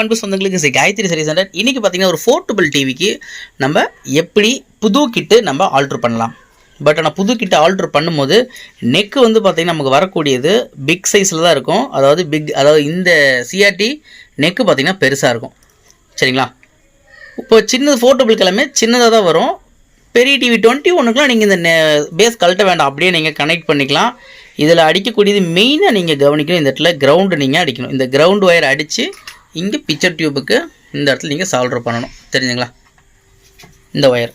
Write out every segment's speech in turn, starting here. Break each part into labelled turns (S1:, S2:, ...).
S1: அன்பு சொந்தங்களுக்கு ஸ்ரீ காயத்ரி சரி சென்டர் இன்னைக்கு பார்த்தீங்கன்னா ஒரு போர்ட்டபிள் டிவிக்கு நம்ம எப்படி புது கிட்டு நம்ம ஆல்ட்ரு பண்ணலாம். பட் ஆனால் புது கிட்ட ஆல்ட்ரு பண்ணும்போது நெக்கு வந்து பார்த்திங்கன்னா நமக்கு வரக்கூடியது பிக் சைஸில் தான் இருக்கும். அதாவது பிக் அதாவது இந்த சிஆர்டி நெக்கு பார்த்திங்கன்னா பெருசாக இருக்கும். சரிங்களா? இப்போ சின்னது போர்ட்டபிள் கிழமை சின்னதாக தான் வரும். பெரிய டிவி டுவெண்ட்டி ஒன்றுக்குலாம் நீங்கள் இந்த பேஸ் கழட்ட வேண்டாம். அப்படியே நீங்கள் கனெக்ட் பண்ணிக்கலாம். இதில் அடிக்கக்கூடியது மெயினாக நீங்கள் கவனிக்கணும். இந்த இடத்துல கிரவுண்டு நீங்கள் அடிக்கணும். இந்த கிரவுண்ட் ஒயர் அடித்து இங்கே பிக்சர் டியூபுக்கு இந்த இடத்துல நீங்கள் சால்டர் பண்ணணும். தெரிஞ்சுங்களா? இந்த ஒயர்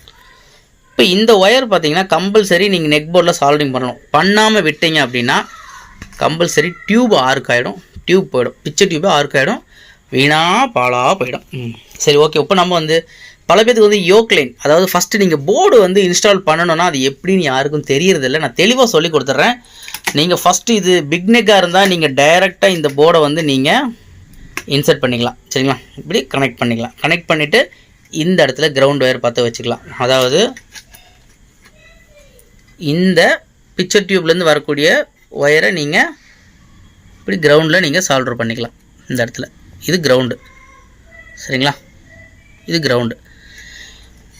S1: இப்போ இந்த ஒயர் பார்த்தீங்கன்னா கம்பல்சரி நீங்கள் நெக் போர்டில் சால்டரிங் பண்ணணும். பண்ணாமல் விட்டீங்க அப்படின்னா கம்பல்சரி டியூப் ஆர்க் ஆகிடும் டியூப் போயிடும். பிக்சர் டியூப் ஆர்க் ஆகிடும் வீணாக பாலாக போயிடும். சரி ஓகே இப்போ நம்ம வந்து பல பேருக்கு வந்து யோக் லைன் அதாவது ஃபஸ்ட்டு நீங்கள் போர்டு வந்து இன்ஸ்டால் பண்ணணும்னா அது எப்படின்னு யாருக்கும் தெரியறதில்ல. நான் தெளிவாக சொல்லி கொடுத்துட்றேன் நீங்கள் ஃபஸ்ட்டு இது பிக் நெக்காக இருந்தால் நீங்கள் டைரெக்டாக இந்த போர்டை வந்து நீங்கள் இன்சர்ட் பண்ணிக்கலாம். சரிங்களா? இப்படி கனெக்ட் பண்ணிக்கலாம். கனெக்ட் பண்ணிவிட்டு இந்த இடத்துல கிரவுண்ட் ஒயர் பார்த்து வச்சுக்கலாம். அதாவது இந்த பிக்சர் டியூப்லேருந்து வரக்கூடிய ஒயரை நீங்கள் இப்படி கிரவுண்டில் நீங்கள் சால்டர் பண்ணிக்கலாம். இந்த இடத்துல. இது கிரவுண்டு சரிங்களா? இது கிரவுண்டு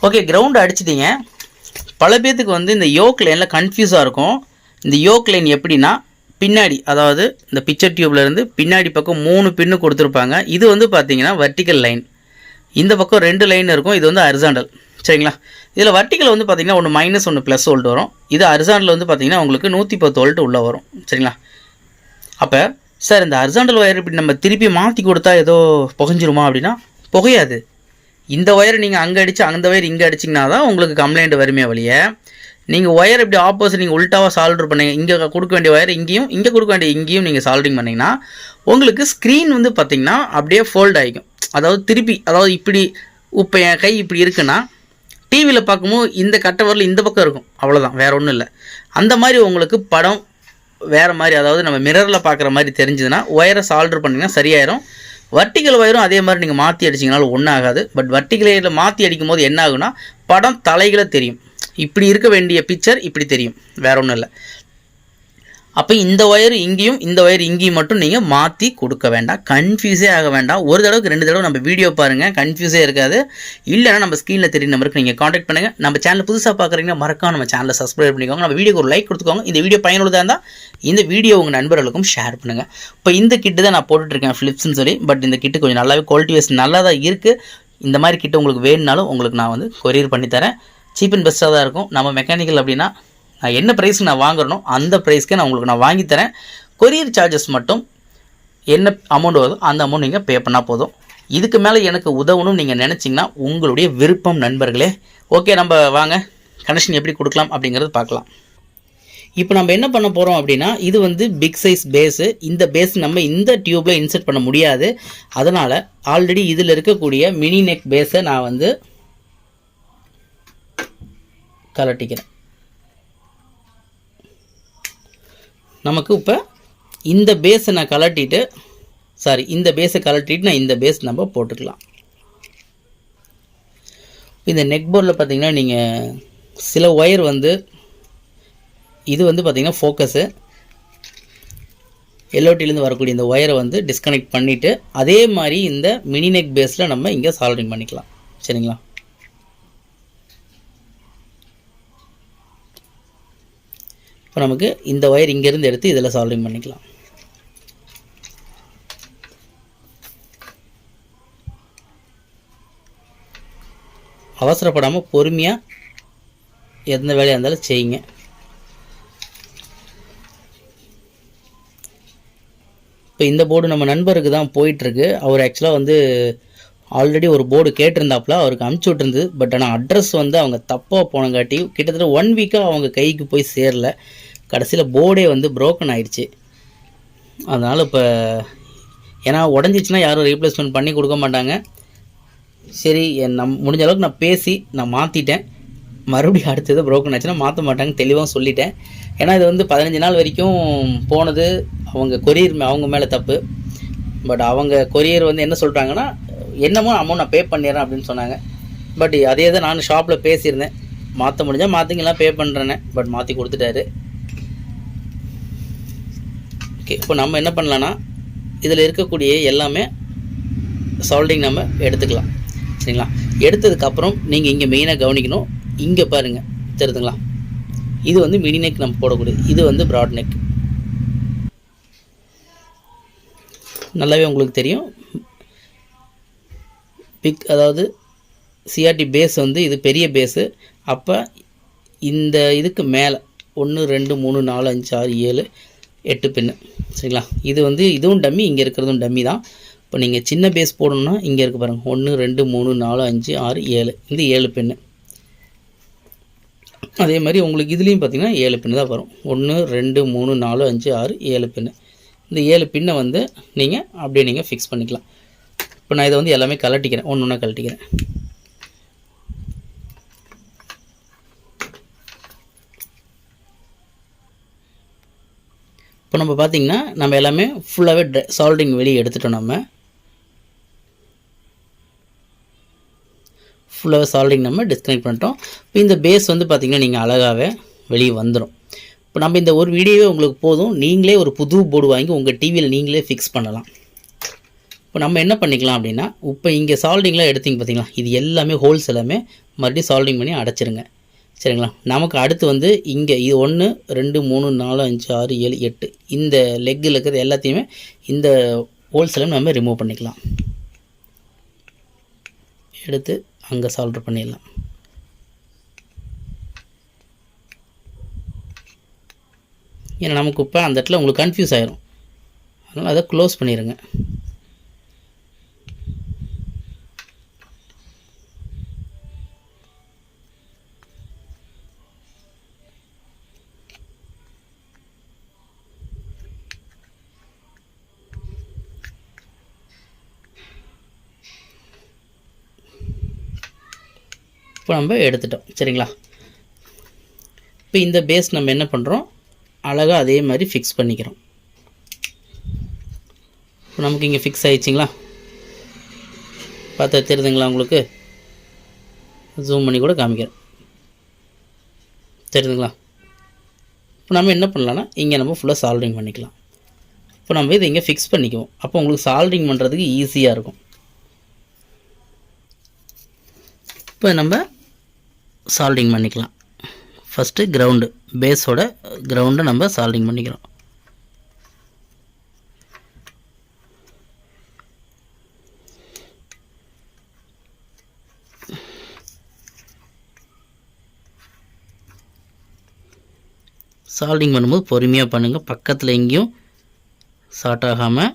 S1: ஓகே கிரவுண்டு அடிச்சிட்டிங்க. பல பேர்த்துக்கு வந்து இந்த யோக் லைனில் கன்ஃபியூஸாக இருக்கும். இந்த யோக் லைன் எப்படின்னா பின்னாடி அதாவது இந்த பிக்சர் டியூப்லேருந்து பின்னாடி பக்கம் மூணு பின்னு கொடுத்துருப்பாங்க. இது வந்து பார்த்தீங்கன்னா வர்டிக்கல் லைன் இந்த பக்கம் ரெண்டு லைன் இருக்கும். இது வந்து அரிசாண்டல் சரிங்களா? இதில் வர்டிக்கல் வந்து பார்த்தீங்கன்னா ஒன்று மைனஸ் ஒன்று ப்ளஸ் வோல்ட் வரும். இது அரிசாண்டில் வந்து பார்த்தீங்கன்னா உங்களுக்கு நூற்றி பத்து வோல்ட் உள்ளே வரும். சரிங்களா? அப்போ சார் இந்த அரிசாண்டல் ஒயர் இப்படி நம்ம திருப்பி மாற்றி கொடுத்தா ஏதோ புகஞ்சிருமா அப்படின்னா புகையாது. இந்த ஒயர் நீங்கள் அங்கே அடித்து அந்த ஒயர் இங்கே அடிச்சிங்கன்னா தான் உங்களுக்கு கம்ப்ளைண்ட் வருமே வழிய நீங்கள் ஒயர் இப்படி ஆப்போசிட் நீங்கள் உல்ட்டாவாக சால்டர் பண்ணீங்க இங்கே கொடுக்க வேண்டிய ஒயர் இங்கேயும் இங்கே கொடுக்க வேண்டிய இங்கேயும் நீங்கள் சால்டரிங் பண்ணிங்கன்னா உங்களுக்கு ஸ்க்ரீன் வந்து பார்த்திங்கன்னா அப்படியே ஃபோல்ட் ஆகிக்கும் அதாவது திருப்பி அதாவது இப்படி இப்போ என் கை இப்படி இருக்குன்னா டிவியில் பார்க்கும்போது இந்த கட்டவரில் இந்த பக்கம் இருக்கும். அவ்வளோதான் வேறு ஒன்றும் இல்லை. அந்த மாதிரி உங்களுக்கு படம் வேறு மாதிரி அதாவது நம்ம மிரரில் பார்க்குற மாதிரி தெரிஞ்சதுன்னா ஒயரை சால்டர் பண்ணிங்கன்னா சரியாயிரும். வர்டிகல் ஒயரும் அதே மாதிரி நீங்கள் மாற்றி அடிச்சிங்கனாலும் ஒன்றும் ஆகாது. பட் வர்டிகலையில் மாற்றி அடிக்கும் போது என்ன ஆகுனா படம் தலைகளை தெரியும். இப்படி இருக்க வேண்டிய பிக்சர் இப்படி தெரியும். வேற ஒன்றும் இல்லை. அப்போ இந்த ஒயர் இங்கேயும் இந்த ஒயர் இங்கேயும் மட்டும் நீங்கள் மாற்றி கொடுக்க வேண்டாம். கன்ஃபியூஸே ஆக வேண்டாம். ஒரு தடவைக்கு ரெண்டு தடவை நம்ம வீடியோ பாருங்கள் கன்ஃபியூஸே இருக்காது. இல்லைன்னா நம்ம ஸ்க்ரீனில் தெரிய நம்பருக்கு நீங்கள் காண்டாக்ட் பண்ணுங்கள் நம்ம சேனல் புதுசாக பார்க்குறீங்கன்னா மறக்காம நம்ம சேனலை சப்ஸ்கிரைப் பண்ணிக்கோங்க. நம்ம வீடியோக்கு ஒரு லைக் கொடுத்துக்கோங்க. இந்த வீடியோ பயனுள்ளதாக இருந்தால் இந்த வீடியோ உங்கள் நண்பர்களுக்கும் ஷேர் பண்ணுங்கள் இப்போ இந்த கிட்டு தான் நான் போட்டுட்ருக்கேன் ஃப்ளிப்ஸ்னு சொல்லி. பட் இந்த கிட்டு கொஞ்சம் நல்லாவே குவாலிட்டி வைஸ் நல்லா தான் இருக்குது இந்த மாதிரி கிட்ட உங்களுக்கு வேணுனாலும் உங்களுக்கு நான் வந்து கொரியர் பண்ணித்தரேன் சீப் அண்ட் பெஸ்ட்டாக தான் இருக்கும். நம்ம மெக்கானிக்கல் அப்படின்னா என்ன ப்ரைஸ்க்கு நான் வாங்குறனோ அந்த ப்ரைஸ்க்கு நான் உங்களுக்கு நான் வாங்கி தரேன். கொரியர் சார்ஜஸ் மட்டும் என்ன அமௌண்ட் வருதோ அந்த அமௌண்ட் நீங்கள் பே பண்ணால் போதும். இதுக்கு மேலே எனக்கு உதவணும்னு நீங்கள் நினச்சிங்கன்னா உங்களுடைய விருப்பம் நண்பர்களே. ஓகே நம்ம வாங்க. கனெக்ஷன் எப்படி கொடுக்கலாம் அப்படிங்கிறது பார்க்கலாம். இப்போ நம்ம என்ன பண்ண போகிறோம் அப்படின்னா இது வந்து பிக் சைஸ் பேஸு இந்த பேஸ் நம்ம இந்த டியூப்பில் இன்சர்ட் பண்ண முடியாது. அதனால் ஆல்ரெடி இதில் இருக்கக்கூடிய மினி நெக் பேஸை நான் வந்து கலட்டிக்கிறேன் நமக்கு இப்போ இந்த பேஸை நான் கலட்டிட்டு சாரி இந்த பேஸை கலட்டிட்டு நான் இந்த பேஸ் நம்ம போட்டுக்கலாம். இந்த நெக் போர்டில் பார்த்தீங்கன்னா நீங்கள் சில ஒயர் வந்து இது வந்து பார்த்திங்கன்னா ஃபோக்கஸு எல்லோட்டிலேருந்து வரக்கூடிய இந்த ஒயரை வந்து டிஸ்கனெக்ட் பண்ணிவிட்டு அதே மாதிரி இந்த மினி நெக் பேஸில் நம்ம இங்கே சால்டரிங் பண்ணிக்கலாம். சரிங்களா? இப்போ நமக்கு இந்த ஒயர் இங்கேருந்து எடுத்து இதில் சால்விங் பண்ணிக்கலாம். அவசரப்படாமல் பொறுமையாக எந்த வேலையாக இருந்தாலும் செய்யுங்க. இப்போ இந்த போர்டு நம்ம நண்பருக்கு தான் போயிட்டுருக்கு. அவர் ஆக்சுவலாக வந்து ஆல்ரெடி ஒரு போர்டு கேட்டிருந்தாப்புல அவருக்கு அமுச்சு விட்டுருந்து பட் ஆனால் அட்ரஸ் வந்து அவங்க தப்பாக போனங்காட்டி கிட்டத்தட்ட ஒன் வீக்காக அவங்க கைக்கு போய் சேரல. கடைசியில் போர்டே வந்து ப்ரோக்கன் ஆயிடுச்சு. அதனால் இப்போ ஏன்னா உடஞ்சிச்சுன்னா யாரும் ரீப்ளேஸ்மெண்ட் பண்ணி கொடுக்க மாட்டாங்க. சரி என் நம் முடிஞ்ச அளவுக்கு நான் பேசி நான் மாற்றிட்டேன் மறுபடியும் அடுத்தது ப்ரோக்கன் ஆச்சுன்னா மாற்ற மாட்டாங்க தெளிவாக சொல்லிட்டேன். ஏன்னா இது வந்து பதினஞ்சு நாள் வரைக்கும் போனது அவங்க கொரியர் அவங்க மேலே தப்பு. பட் அவங்க கொரியர் வந்து என்ன சொல்கிறாங்கன்னா என்னமோ அமௌண்ட் நான் பே பண்ணிடுறேன் அப்படின்னு சொன்னாங்க. பட் அதே தான் நான் ஷாப்பில் பேசியிருந்தேன். மாற்ற முடிஞ்சால் மாற்றிங்கலாம் பே பண்ணுறேனே பட் மாற்றி கொடுத்துட்டாரு. ஓகே இப்போ நம்ம என்ன பண்ணலான்னா இதில் இருக்கக்கூடிய எல்லாமே சால்டிங் நம்ம எடுத்துக்கலாம். சரிங்களா? எடுத்ததுக்கப்புறம் நீங்கள் இங்கே மெயினாக கவனிக்கணும். இங்கே பாருங்கள் தெரியுதுங்களா? இது வந்து மினி நெக் நம்ம போடக்கூடிய இது வந்து ப்ராட் நெக் நல்லாவே உங்களுக்கு தெரியும். பிக் அதாவது சிஆர்டி பேஸ் வந்து இது பெரிய பேஸு அப்போ இந்த இதுக்கு மேலே ஒன்று ரெண்டு மூணு நாலு அஞ்சு ஆறு ஏழு எட்டு பின்னு. சரிங்களா? இது வந்து இதுவும் டம்மி இங்கே இருக்கிறதும் டம்மி தான். இப்போ நீங்கள் சின்ன பேஸ் போடணும்னா இங்கே இருக்க பாருங்கள் ஒன்று ரெண்டு மூணு நாலு அஞ்சு ஆறு ஏழு. இந்த ஏழு பின்னு அதே மாதிரி உங்களுக்கு இதுலேயும் பார்த்தீங்கன்னா ஏழு பின்னு தான் வரும். ஒன்று ரெண்டு மூணு நாலு அஞ்சு ஆறு ஏழு பின்னு இந்த ஏழு பின்னை வந்து நீங்கள் அப்படியே நீங்கள் ஃபிக்ஸ் பண்ணிக்கலாம். இப்போ நான் இதை வந்து எல்லாமே கலட்டிக்கிறேன் ஒன்று ஒன்றா கலட்டிக்கிறேன் இப்போ நம்ம பார்த்தீங்கன்னா நம்ம எல்லாமே ஃபுல்லாகவே சால்டிங் வெளியே எடுத்துட்டோம் நம்ம. ஃபுல்லாகவே சால்டிங் நம்ம டிஸ்கனெக்ட் பண்ணிட்டோம். இப்போ இந்த பேஸ் வந்து பார்த்திங்கன்னா நீங்கள் அழகாகவே வெளியே வந்துடும் இப்போ நம்ம இந்த ஒரு வீடியோவே உங்களுக்கு போதும். நீங்களே ஒரு புது போர்டு வாங்கி உங்கள் டிவியில் நீங்களே ஃபிக்ஸ் பண்ணலாம். இப்போ நம்ம என்ன பண்ணிக்கலாம் அப்படின்னா இப்போ இங்கே சால்டிங்லாம் எடுத்தீங்க பார்த்தீங்களா இது எல்லாமே ஹோல்ஸ் எல்லாமே மறுபடியும் சால்டிங் பண்ணி அடைச்சிருங்க. சரிங்களா? நமக்கு அடுத்து வந்து இங்கே இது ஒன்று ரெண்டு மூணு நாலு அஞ்சு ஆறு ஏழு எட்டு. இந்த லெக்கில் இருக்கிறது எல்லாத்தையுமே இந்த ஹோல்சேலும் நம்ம ரிமூவ் பண்ணிக்கலாம். எடுத்து அங்கே சால்டர் பண்ணிடலாம். ஏன்னா நமக்கு இப்போ அந்த இடத்துல உங்களுக்கு கன்ஃபியூஸ் ஆயிரும். அதனால் அதை க்ளோஸ் பண்ணிடுங்க இப்போ நம்ம எடுத்துட்டோம். சரிங்களா? இப்போ இந்த பேஸ் நம்ம என்ன பண்ணுறோம் அழகாக அதே மாதிரி ஃபிக்ஸ் பண்ணிக்கிறோம். இப்போ நமக்கு இங்கே ஃபிக்ஸ் ஆயிடுச்சிங்களா? பார்த்தா தெரியுதுங்களா உங்களுக்கு? ஜூம் பண்ணி கூட காமிக்கிறேன். தெரியுதுங்களா இப்போ நம்ம என்ன பண்ணலான்னா இங்கே நம்ம ஃபுல்லாக சால்ட்ரிங் பண்ணிக்கலாம். இப்போ நம்ம இதை இங்கே ஃபிக்ஸ் பண்ணிக்குவோம். அப்போ உங்களுக்கு சால்ட்ரிங் பண்ணுறதுக்கு ஈஸியாக இருக்கும். இப்போ நம்ம சால்டிங் பண்ணிக்கலாம். ஃபஸ்ட்டு கிரவுண்டு பேஸோட கிரவுண்டை நம்ம சால்டிங் பண்ணிக்கிறோம். சால்டிங் பண்ணும்போது பொறுமையாக பண்ணுங்கள் பக்கத்தில் எங்கேயும் ஷார்ட் ஆகாமல்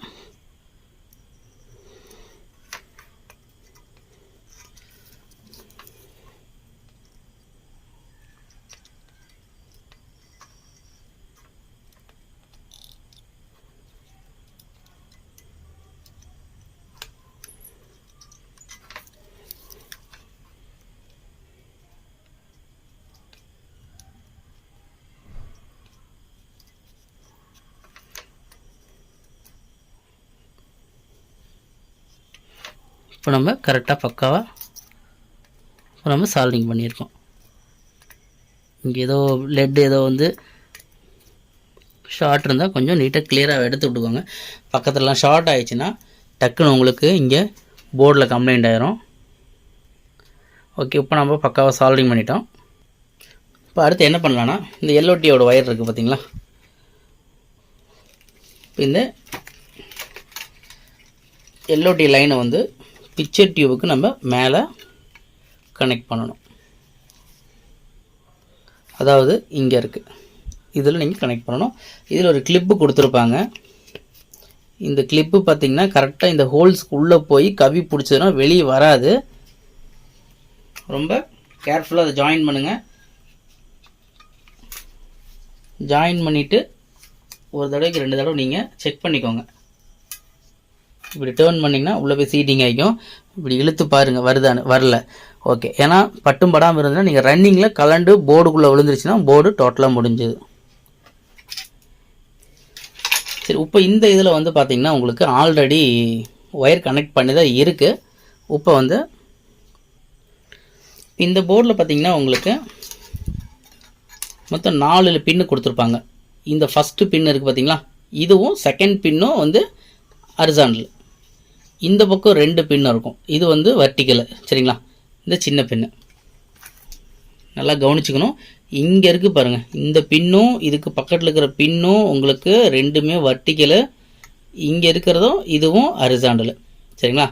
S1: இப்போ நம்ம கரெக்டாக பக்காவாக இப்போ நம்ம சால்டிங் பண்ணியிருக்கோம். இங்கே ஏதோ லெட் ஏதோ வந்து ஷார்ட் இருந்தால் கொஞ்சம் நீட்டாக கிளியராக எடுத்து விட்டுக்கோங்க. பக்கத்துலலாம் ஷார்ட் ஆயிடுச்சுன்னா டக்குன்னு உங்களுக்கு இங்கே போர்டில் கம்ப்ளைண்ட் ஆயிரும். ஓகே இப்போ நம்ம பக்காவாக சால்விங் பண்ணிட்டோம். இப்போ அடுத்து என்ன பண்ணலான்னா இந்த எல்ஓடியோட ஒயர் இருக்குது பார்த்தீங்களா? இப்போ இந்த எல்ஓடி லைனை வந்து பிக்சர் டியூபுக்கு நம்ம மேலே கனெக்ட் பண்ணணும். அதாவது இங்கே இருக்குது இதில் நீங்கள் கனெக்ட் பண்ணணும். இதில் ஒரு கிளிப்பு கொடுத்துருப்பாங்க. இந்த கிளிப்பு பார்த்தீங்கன்னா கரெக்டாக இந்த ஹோல்ஸ்க்கு உள்ளே போய் கவி பிடிச்சதுன்னா வெளியே வராது. ரொம்ப கேர்ஃபுல்லாக அதை ஜாயின் பண்ணுங்கள் ஜாயின் பண்ணிவிட்டு ஒரு தடவைக்கு ரெண்டு தடவை நீங்கள் செக் பண்ணிக்கோங்க. இப்படி டேர்ன் பண்ணிங்கன்னா உள்ளே போய் சீட்டிங் ஆகிக்கும் இப்படி இழுத்து பாருங்கள் வருதான்னு வரல. ஓகே ஏன்னா பட்டும் படாமல் இருந்ததுன்னா நீங்கள் ரன்னிங்கில் கலண்டு போர்டுக்குள்ளே விழுந்துருச்சுன்னா போர்டு டோட்டலாக முடிஞ்சுது. சரி இப்போ இந்த இதில் வந்து பார்த்திங்கன்னா உங்களுக்கு ஆல்ரெடி ஒயர் கனெக்ட் பண்ணி தான் இருக்குது இப்போ வந்து இந்த போர்டில் பார்த்திங்கன்னா உங்களுக்கு மொத்தம் நாலு பின்னு கொடுத்துருப்பாங்க. இந்த ஃபஸ்ட்டு பின் இருக்குது பார்த்தீங்களா இதுவும் செகண்ட் பின்னும் வந்து அரிசாண்டல் இந்த பக்கம் ரெண்டு பின்னு இருக்கும். இது வந்து வர்டிக்கல் சரிங்களா? இந்த சின்ன பின்னு. நல்லா கவனிச்சுக்கணும். இங்கே இருக்குது பாருங்கள் இந்த பின்னும் இதுக்கு பக்கத்தில் இருக்கிற பின்னும் உங்களுக்கு ரெண்டுமே வர்டிக்கலு இங்கே இருக்கிறதும் இதுவும் அரிசாண்டலு சரிங்களா?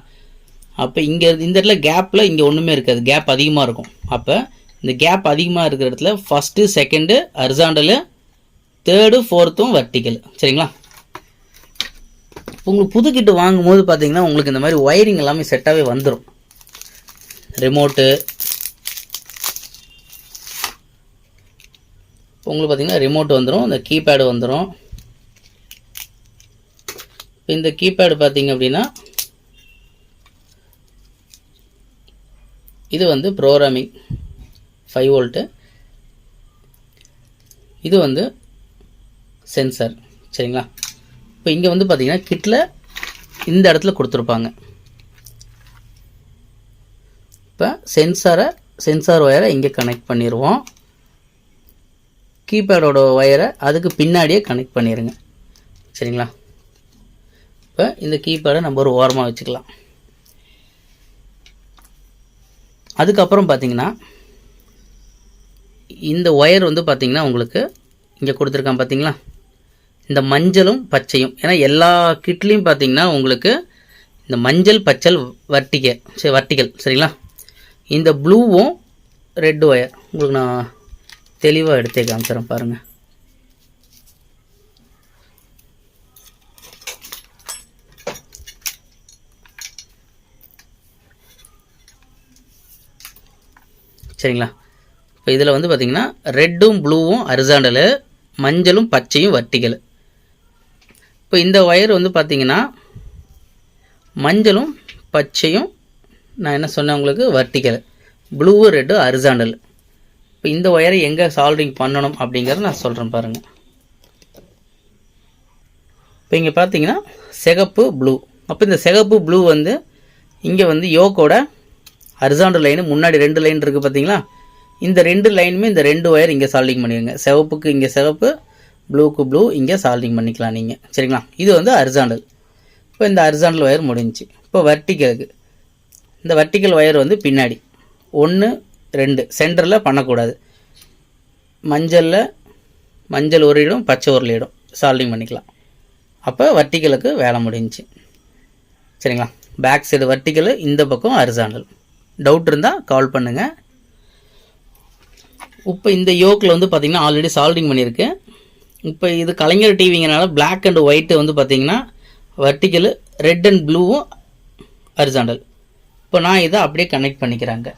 S1: அப்போ இங்கே இந்த இடத்துல கேப்பில் இங்கே ஒன்றுமே இருக்காது. கேப் அதிகமாக இருக்கும். அப்போ இந்த கேப் அதிகமாக இருக்கிற இடத்துல ஃபஸ்ட்டு செகண்டு அரிசாண்டலு தேர்டு ஃபோர்த்தும் வர்டிக்கல் சரிங்களா? உங்களுக்கு புது கிட்டு வாங்கும்போது பார்த்தீங்கன்னா உங்களுக்கு இந்த மாதிரி ஒயரிங் எல்லாமே செட்டாகவே வந்துடும் ரிமோட்டு உங்களுக்கு பார்த்தீங்கன்னா ரிமோட் வந்துடும் இந்த கீபேடு வந்துடும் இப்போ இந்த கீபேடு பார்த்தீங்க அப்படின்னா இது வந்து ப்ரோக்ராமிங் ஃபைவ் வோல்ட்டு இது வந்து சென்சார் சரிங்களா? இப்போ இங்கே வந்து பார்த்தீங்கன்னா கிட்டில் இந்த இடத்துல கொடுத்துருப்பாங்க. இப்போ சென்சாரை சென்சார் ஒயரை இங்கே கனெக்ட் பண்ணிடுவோம் கீபேடோட ஒயரை அதுக்கு பின்னாடியே கனெக்ட் பண்ணிடுங்க சரிங்களா? இப்போ இந்த கீபேடை நம்ம ஒரு ஓரமாக வச்சுக்கலாம். அதுக்கப்புறம் பார்த்தீங்கன்னா இந்த ஒயர் வந்து பார்த்தீங்கன்னா உங்களுக்கு இங்கே கொடுத்துருக்கான் பார்த்தீங்களா இந்த மஞ்சளும் பச்சையும். ஏன்னா எல்லா கிட்லேயும் பார்த்தீங்கன்னா உங்களுக்கு இந்த மஞ்சள் பச்சல் வர்ட்டிக சரி வர்ட்டிகல் சரிங்களா? இந்த ப்ளூவும் ரெட் ஒயர். உங்களுக்கு நான் தெளிவாக எடுத்தே காமிச்சிடறேன் பாருங்கள் சரிங்களா? இப்போ இதில் வந்து பார்த்திங்கன்னா ரெட்டும் ப்ளூவும் அரிசாண்டலு மஞ்சளும் பச்சையும் வர்ட்டிகல் இப்போ இந்த ஒயர் வந்து பார்த்திங்கன்னா மஞ்சளும் பச்சையும் நான் என்ன சொன்னேன் உங்களுக்கு? வர்டிக்கல் ப்ளூவும் ரெட்டும் அரிசாண்டல் இப்போ இந்த ஒயரை எங்கே சால்விங் பண்ணணும் அப்படிங்கிறத நான் சொல்கிறேன் பாருங்கள் இப்போ இங்கே பார்த்தீங்கன்னா சிகப்பு ப்ளூ அப்போ இந்த சிகப்பு ப்ளூ வந்து இங்கே வந்து யோக்கோட அரிசாண்டல் லைனு முன்னாடி ரெண்டு லைன் இருக்குது பார்த்தீங்களா இந்த ரெண்டு லைனுமே இந்த ரெண்டு ஒயர் இங்கே சால்டிங் பண்ணிடுங்க சிவப்புக்கு இங்கே சிகப்பு ப்ளூக்கு ப்ளூ இங்கே சால்டிங் பண்ணிக்கலாம் நீங்கள் சரிங்களா? இது வந்து அரிசாண்டல் இப்போ இந்த அரிசாண்டல் ஒயர் முடிஞ்சுச்சு. இப்போ வர்ட்டிக்கலுக்கு இந்த வர்ட்டிக்கல் ஒயர் வந்து பின்னாடி. ஒன்று ரெண்டு. சென்டரில் பண்ணக்கூடாது. மஞ்சளில் மஞ்சள் ஒரு இடம் பச்சை ஒரு இடம். சால்டிங் பண்ணிக்கலாம். அப்போ வர்ட்டிக்கலுக்கு வேலை முடிஞ்சு சரிங்களா? பேக் சைடு வர்ட்டிக்கல் இந்த பக்கம் அரிசாண்டல் டவுட் இருந்தால் கால் பண்ணுங்கள் இப்போ இந்த யோக்கில் வந்து பார்த்திங்கன்னா ஆல்ரெடி சால்டிங் பண்ணியிருக்கு இப்போ இது கலைஞர் டிவிங்கனால பிளாக் அண்ட் ஒயிட்டு வந்து பார்த்திங்கன்னா வர்டிக்கலு ரெட் அண்ட் ப்ளூவும் அரிசாண்டல் இப்போ நான் இதை அப்படியே கனெக்ட் பண்ணிக்கிறாங்க.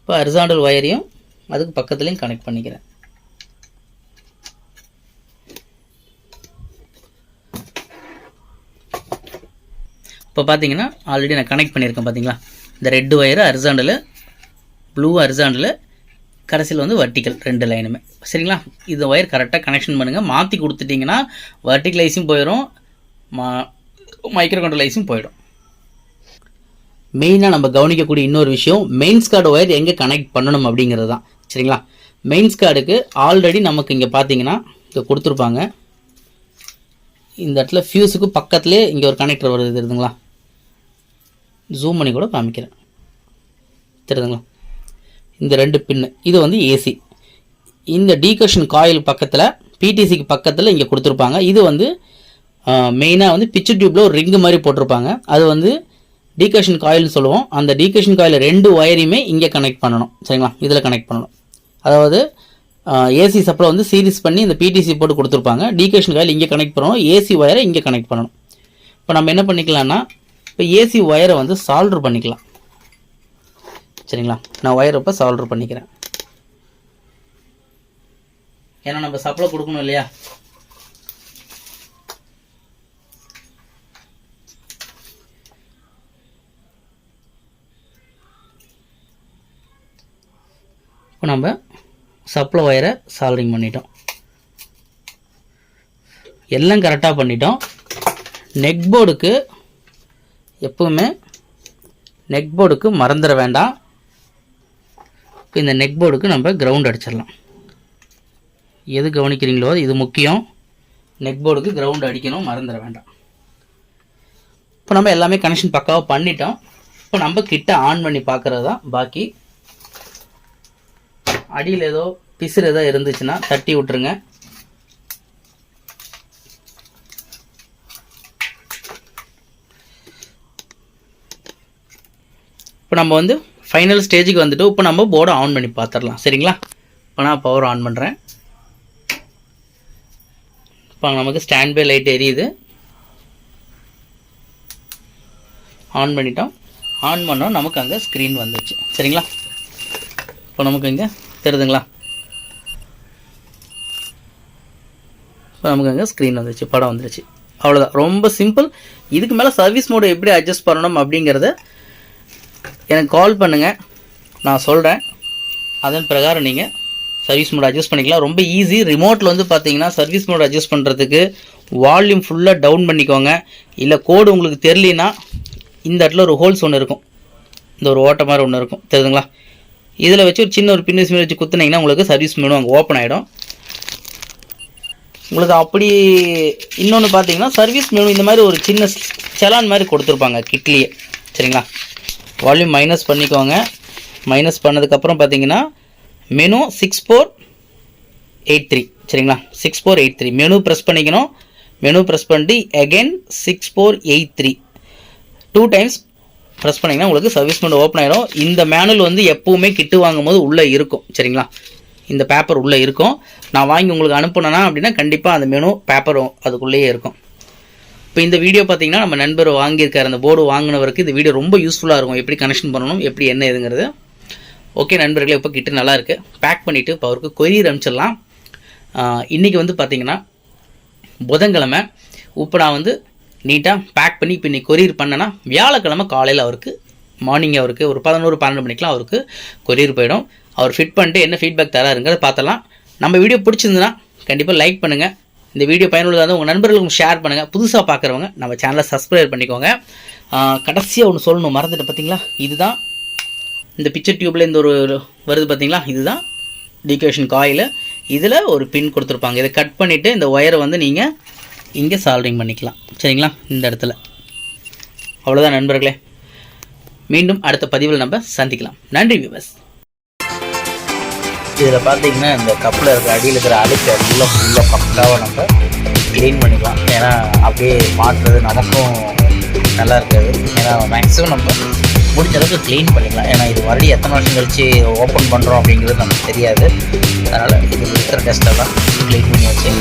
S1: இப்போ அரிசாண்டல் ஒயரையும் அதுக்கு பக்கத்துலேயும் கனெக்ட் பண்ணிக்கிறேன். இப்போ பார்த்தீங்கன்னா ஆல்ரெடி நான் கனெக்ட் பண்ணியிருக்கேன் பார்த்தீங்களா இந்த ரெட்டு ஒயரு அரிசாண்டலு ப்ளூ அரிசாண்டில் கடைசியில் வந்து வர்டிக்கல் ரெண்டு லைனுமே சரிங்களா? இந்த ஒயர் கரெக்டாக கனெக்ஷன் பண்ணுங்கள் மாற்றி கொடுத்துட்டிங்கன்னா வர்டிகலைஸும் போயிடும் மா மைக்ரோ கண்ட்ரோலைஸும் போயிடும் மெயினாக நம்ம கவனிக்கக்கூடிய இன்னொரு விஷயம் மெயின்ஸ் கார்டு ஒயர் எங்கே கனெக்ட் பண்ணணும் அப்படிங்கிறது தான். சரிங்களா? மெயின்ஸ் கார்டுக்கு ஆல்ரெடி நமக்கு இங்கே பார்த்தீங்கன்னா இங்கே கொடுத்துருப்பாங்க. இந்த இடத்துல ஃபியூஸுக்கு பக்கத்துலேயே இங்கே ஒரு கனெக்டர் வருது தெரியுதுங்களா? ஜூம் பண்ணி கூட காமிக்கிறேன். தெரியுதுங்களா? இந்த ரெண்டு பின்னு இது வந்து ஏசி இந்த டீகஷன் காயில் பக்கத்தில் பிடிசிக்கு பக்கத்தில் இங்கே கொடுத்துருப்பாங்க. இது வந்து மெயினாக வந்து பிச்சு டியூப்பில் ஒரு ரிங்கு மாதிரி போட்டிருப்பாங்க. அது வந்து டீகஷன் காயில்னு சொல்லுவோம். அந்த டீகஷன் காயில் ரெண்டு ஒயரையுமே இங்கே கனெக்ட் பண்ணணும். சரிங்களா? இதில் கனெக்ட் பண்ணணும். அதாவது ஏசி சப்ளை வந்து சீரிஸ் பண்ணி இந்த பிடிசி போட்டு கொடுத்துருப்பாங்க. டீகேஷன் காயில் இங்கே கனெக்ட் பண்ணணும். ஏசி ஒயரை இங்கே கனெக்ட் பண்ணணும். இப்போ நம்ம என்ன பண்ணிக்கலாம்னா இப்போ ஏசி ஒயரை வந்து சால்ட்ரு பண்ணிக்கலாம். சரிங்களா? நான் ஒயர் இப்போ சால்டர் பண்ணிக்கிறேன். ஏன்னா நம்ம சப்ளை கொடுக்கணும் இல்லையா? இப்போ நம்ம சப்ளை ஒயரை சால்டிங் பண்ணிட்டோம். எல்லாம் கரெக்டாக பண்ணிட்டோம். நெக் போர்டுக்கு எப்பவுமே நெக் போர்டுக்கு மறந்துட வேண்டாம். இப்போ இந்த நெக் போர்டுக்கு நம்ம கிரவுண்ட் அடிச்சிடலாம். எது கவனிக்கிறீங்களோ இது முக்கியம். நெக் போர்டுக்கு கிரவுண்ட் அடிக்கணும் மறந்துட வேண்டாம். இப்போ நம்ம எல்லாமே கனெக்ஷன் பக்காவாக பண்ணிட்டோம். இப்போ நம்ம கிட்ட ஆன் பண்ணி பார்க்குறது தான் பாக்கி. அடியில் ஏதோ பிசுறு ஏதோ இருந்துச்சுன்னா தட்டி விட்டுருங்க. இப்போ நம்ம வந்து ஃபைனல் ஸ்டேஜுக்கு வந்துட்டு இப்போ நம்ம போர்டை ஆன் பண்ணி பார்த்துடலாம் சரிங்களா? இப்போ நான் பவர் ஆன் பண்ணுறேன் இப்போ நமக்கு ஸ்டாண்ட் பை லைட் எரியுது. ஆன் பண்ணிட்டோம். ஆன் பண்ணோம். நமக்கு அங்கே ஸ்க்ரீன் வந்துச்சு. சரிங்களா? இப்போ நமக்கு இங்கே தெரியுதுங்களா? இப்போ நமக்கு அங்கே ஸ்க்ரீன் வந்துச்சு. படம் வந்துருச்சு. அவ்வளோதான் ரொம்ப சிம்பிள் இதுக்கு மேலே சர்வீஸ் மோடு எப்படி அட்ஜஸ்ட் பண்ணணும் அப்படிங்கிறத எனக்கு கால் பண்ணுங்கள் நான் சொல்கிறேன் அதன் பிரகாரம் நீங்கள் சர்வீஸ் மோட் அட்ஜஸ்ட் பண்ணிக்கலாம். ரொம்ப ஈஸி ரிமோட்டில் வந்து பார்த்தீங்கன்னா சர்வீஸ் மோட் அட்ஜஸ்ட் பண்ணுறதுக்கு வால்யூம் ஃபுல்லாக டவுன் பண்ணிக்கோங்க. இல்லை கோடு உங்களுக்கு தெரியலனா இந்த இடத்துல ஒரு ஹோல்ஸ் ஒன்று இருக்கும். இந்த ஒரு ஓட்ட மாதிரி ஒன்று இருக்கும். தெரியுதுங்களா? இதில் வச்சு ஒரு சின்ன ஒரு பின்னஸ் மீன் வச்சு குத்துனீங்கன்னா உங்களுக்கு சர்வீஸ் மெனு அங்கே ஓப்பன் ஆகிடும் உங்களுக்கு அப்படி இன்னொன்று பார்த்தீங்கன்னா சர்வீஸ் மெனு இந்த மாதிரி ஒரு சின்ன செலான் மாதிரி கொடுத்துருப்பாங்க கிட்லேயே சரிங்களா? வால்யூம் மைனஸ் பண்ணிக்கோங்க. மைனஸ் பண்ணதுக்கப்புறம் பார்த்தீங்கன்னா menu six four eight three சரிங்களா? Six four eight three menu press பண்ணிக்கணும். மெனு ப்ரெஸ் பண்ணிட்டு again six four eight three two times press பண்ணிங்கன்னா உங்களுக்கு சர்வீஸ் மெண்ட் ஓப்பன் ஆகிடும் இந்த மேனுவல் வந்து எப்போவுமே கிட்டு வாங்கும்போது உள்ளே இருக்கும். சரிங்களா? இந்த பேப்பர் உள்ளே இருக்கும். நான் வாங்கி உங்களுக்கு அனுப்புனேன்னா அப்படின்னா கண்டிப்பாக அந்த மெனு பேப்பரும் அதுக்குள்ளேயே இருக்கும். இப்போ இந்த வீடியோ பார்த்தீங்கன்னா நம்ம நண்பர் வாங்கியிருக்காரு. அந்த போர்டு வாங்கினவருக்கு இந்த வீடியோ ரொம்ப யூஸ்ஃபுல்லாக இருக்கும். எப்படி கனெக்ஷன் பண்ணணும் எப்படி என்ன இதுங்கிறது ஓகே நண்பர்களே இப்போ கிட்ட நல்லா இருக்குது பேக் பண்ணிவிட்டு இப்போ அவருக்கு கொரியர் அனுப்பிச்சிடலாம். இன்றைக்கி வந்து பார்த்தீங்கன்னா புதன்கிழமை. இப்போ நான் வந்து நீட்டாக பேக் பண்ணி இப்போ இன்னைக்கு கொரியர் பண்ணேன்னா வியாழக்கிழமை காலையில் அவருக்கு மார்னிங் அவருக்கு ஒரு பதினோரு பன்னெண்டு மணிக்கெலாம் அவருக்கு கொரியர் போயிடும். அவர் ஃபிட் பண்ணிட்டு என்ன ஃபீட்பேக் தராருங்கிறத பார்த்தலாம் நம்ம வீடியோ பிடிச்சிருந்துன்னா கண்டிப்பாக லைக் பண்ணுங்கள் இந்த வீடியோ பயனுள்ளதாக உங்கள் நண்பர்களுக்கும் ஷேர் பண்ணுங்கள் புதுசாக பார்க்குறவங்க நம்ம சேனலை சப்ஸ்கிரைப் பண்ணிக்கோங்க. கடைசியாக ஒன்று சொல்லணும் மறந்துட்டு பார்த்தீங்களா இதுதான். இந்த பிக்சர் டியூப்பில் இந்த ஒரு வருது பார்த்தீங்களா இதுதான். டிகேஷன் காயில் இதில் ஒரு பின் கொடுத்துருப்பாங்க. இதை கட் பண்ணிவிட்டு இந்த ஒயரை வந்து நீங்கள் இங்கே சால்டிங் பண்ணிக்கலாம். சரிங்களா? இந்த இடத்துல. அவ்வளோதான் நண்பர்களே. மீண்டும் அடுத்த பதிவில் நம்ம சந்திக்கலாம். நன்றி விவஸ் இதில் பார்த்தீங்கன்னா இந்த கப்பில் இருக்கிற அடியில் இருக்கிற அழுக்கு எல்லாம் ஃபுல்லாக பக்காவாக நம்ம க்ளீன் பண்ணிக்கலாம். ஏன்னா அப்படியே மாட்டுறது நமக்கும் நல்லா இருக்காது. ஏன்னா மேக்ஸிமம் நம்ம முடிஞ்ச அளவுக்கு க்ளீன் பண்ணிக்கலாம். ஏன்னா இது மறுபடியும் எத்தனை வருஷம் கழிச்சு ஓப்பன் பண்ணுறோம் அப்படிங்கிறது நமக்கு தெரியாது. அதனால் இது இருக்கிற டெஸ்ட்டெல்லாம் க்ளீன் பண்ணி வச்சு